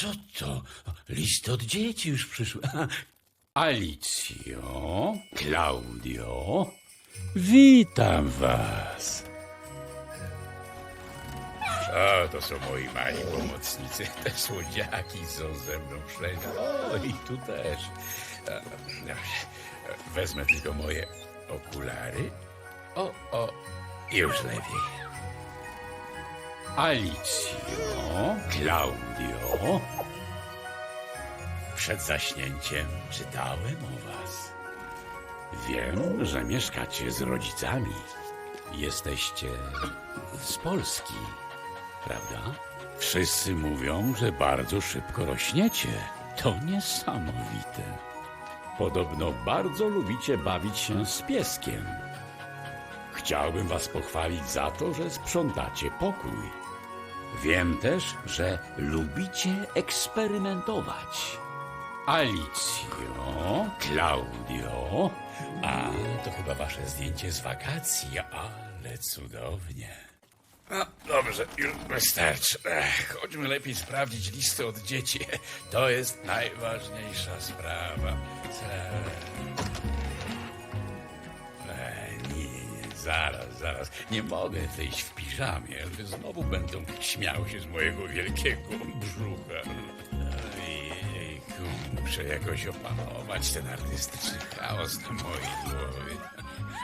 Co to? List od dzieci już przyszły. Alicjo, Klaudio, witam was. O, to są moi mali pomocnicy. Te słodziaki są ze mną wszędzie. O, i tu też. Wezmę tylko moje okulary. O, o, już lepiej. Alicjo, Klaudio. Przed zaśnięciem czytałem o was. Wiem, że mieszkacie z rodzicami. Jesteście z Polski, prawda? Wszyscy mówią, że bardzo szybko rośniecie. To niesamowite. Podobno bardzo lubicie bawić się z pieskiem. Chciałbym was pochwalić za to, że sprzątacie pokój. Wiem też, że lubicie eksperymentować. Alicjo, Klaudio. A, to chyba wasze zdjęcie z wakacji, ale cudownie. No, dobrze, już wystarczy. Chodźmy lepiej sprawdzić listy od dzieci. To jest najważniejsza sprawa. Zaraz, zaraz. Nie mogę wyjść w piżamie. Znowu będą śmiały się z mojego wielkiego brzucha. Ojejku, muszę jakoś opanować ten artystyczny chaos na mojej głowie.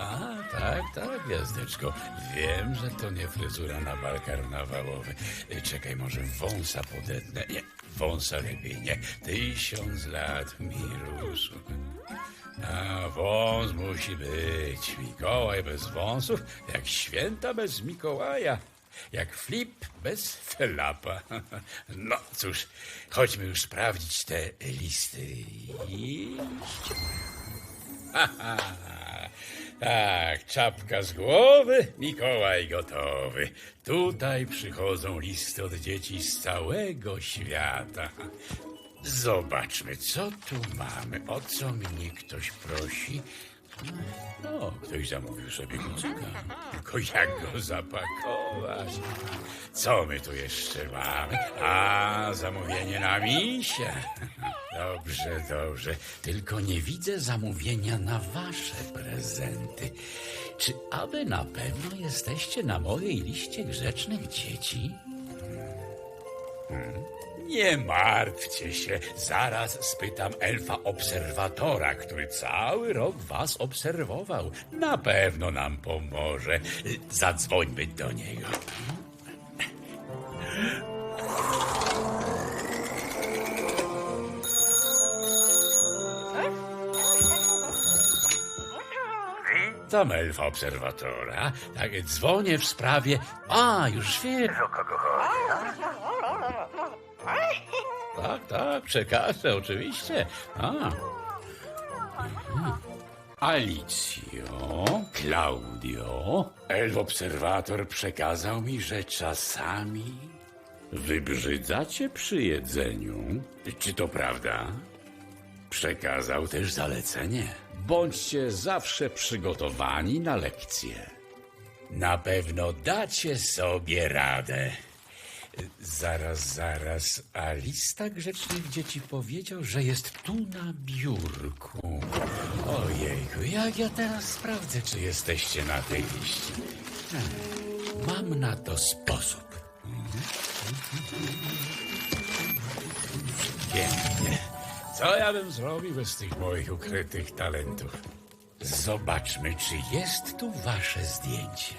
A, tak, tak, gwiazdeczko. Wiem, że to nie fryzura na bal karnawałowy. Czekaj, może wąsa podetnę. Nie, wąsa lepiej nie. Tysiąc lat mi rósł. A wąs musi być. Mikołaj bez wąsów, jak święta bez Mikołaja. Jak flip bez felapa. No cóż, chodźmy już sprawdzić te listy. Iść. Haha. Tak, czapka z głowy, Mikołaj gotowy. Tutaj przychodzą listy od dzieci z całego świata. Zobaczmy, co tu mamy. O co mnie ktoś prosi? No, ktoś zamówił sobie kucyka. Tylko jak go zapakować? Co my tu jeszcze mamy? A, zamówienie na misia. Dobrze, dobrze. Tylko nie widzę zamówienia na wasze prezenty. Czy aby na pewno jesteście na mojej liście grzecznych dzieci? Nie martwcie się, zaraz spytam elfa obserwatora, który cały rok was obserwował. Na pewno nam pomoże. Zadzwońmy do niego. Witam elfa obserwatora. Tak, dzwonię w sprawie... A, już wiem. O kogo chodzi? Tak, tak, przekażę, oczywiście. A. Mhm. Alicjo, Klaudio, elf obserwator przekazał mi, że czasami wybrzydzacie przy jedzeniu. Czy to prawda? Przekazał też zalecenie. Bądźcie zawsze przygotowani na lekcje. Na pewno dacie sobie radę. Zaraz, zaraz. A lista grzecznych dzieci powiedział, że jest tu na biurku. Ojejku, jak ja teraz sprawdzę, czy jesteście na tej liście? Hmm, Mam na to sposób. Pięknie. Co ja bym zrobił bez tych moich ukrytych talentów? Zobaczmy, czy jest tu wasze zdjęcie.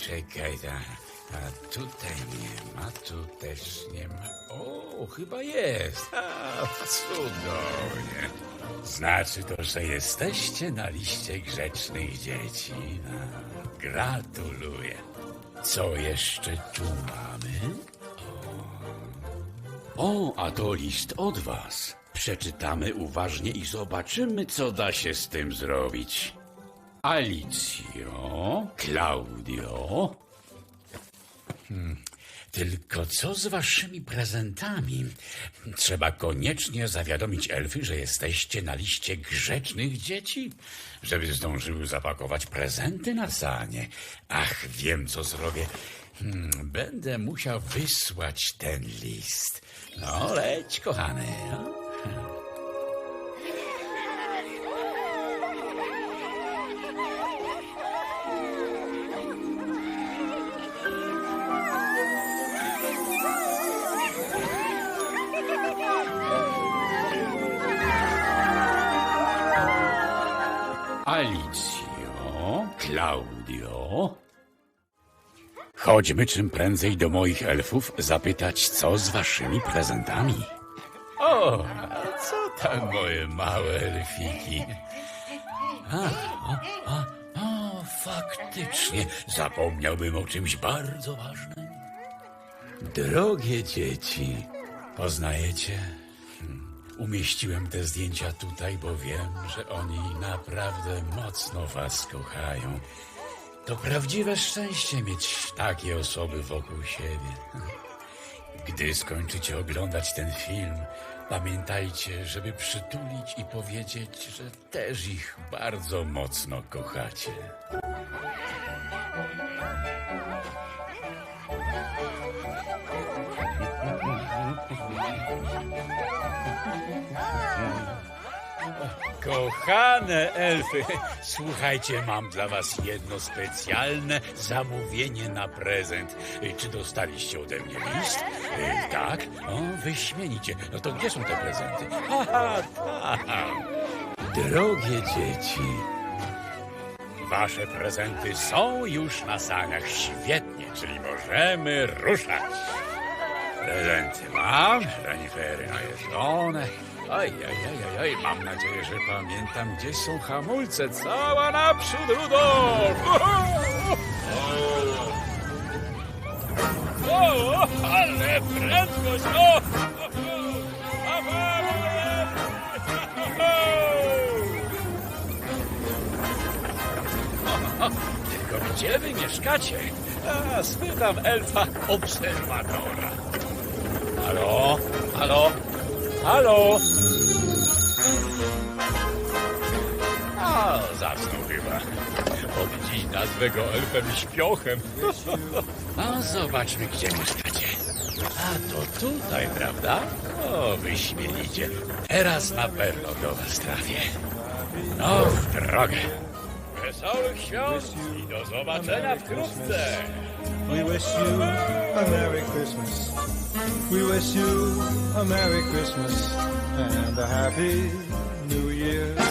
Czekaj. A, a tutaj nie ma, tu też nie ma. O, chyba jest. A, cudownie. Znaczy to, że jesteście na liście grzecznych dzieci. No, gratuluję. Co jeszcze tu mamy? O, a to list od was. Przeczytamy uważnie i zobaczymy, co da się z tym zrobić. Alicjo, Claudio. Hmm, tylko co z waszymi prezentami? Trzeba koniecznie zawiadomić elfy, że jesteście na liście grzecznych dzieci, żeby zdążyły zapakować prezenty na sanie. Ach, wiem, co zrobię. Hmm, będę musiał wysłać ten list. No, leć, kochany. No. Alicjo, Claudio. Chodźmy czym prędzej do moich elfów zapytać, co z waszymi prezentami. O, a co tam moje małe elfiki? A, a, a, faktycznie, zapomniałbym o czymś bardzo ważnym. Drogie dzieci, poznajecie? Hmm, Umieściłem te zdjęcia tutaj, bo wiem, że oni naprawdę mocno was kochają. To prawdziwe szczęście mieć takie osoby wokół siebie. Gdy skończycie oglądać ten film, pamiętajcie, żeby przytulić i powiedzieć, że też ich bardzo mocno kochacie. Kochane elfy, słuchajcie, mam dla was jedno specjalne zamówienie na prezent. Czy dostaliście ode mnie list? Y, Tak? O, wyśmienicie. No to gdzie są te prezenty? Tak. Drogie dzieci, wasze prezenty są już na saniach. Świetnie, czyli możemy ruszać. Prezenty mam, renifery najeżdżone. Oj, oj, oj, oj, mam nadzieję, że pamiętam, gdzie są hamulce. Cała naprzód, Rudolf! O, ale prędkość! O, Tylko gdzie wy mieszkacie? A, spytam elfa obserwatora. Halo? Halo? Halo? A, zasnął chyba. Od dziś nazwę go elfem śpiochem. A zobaczmy, gdzie mieszkacie. A to tutaj, prawda? O, wyśmienicie. Teraz na pewno do was trafię. No, w drogę. Wesołych świąt i do zobaczenia wkrótce. We wish you a Merry Christmas. We wish you a Merry Christmas and a Happy New Year.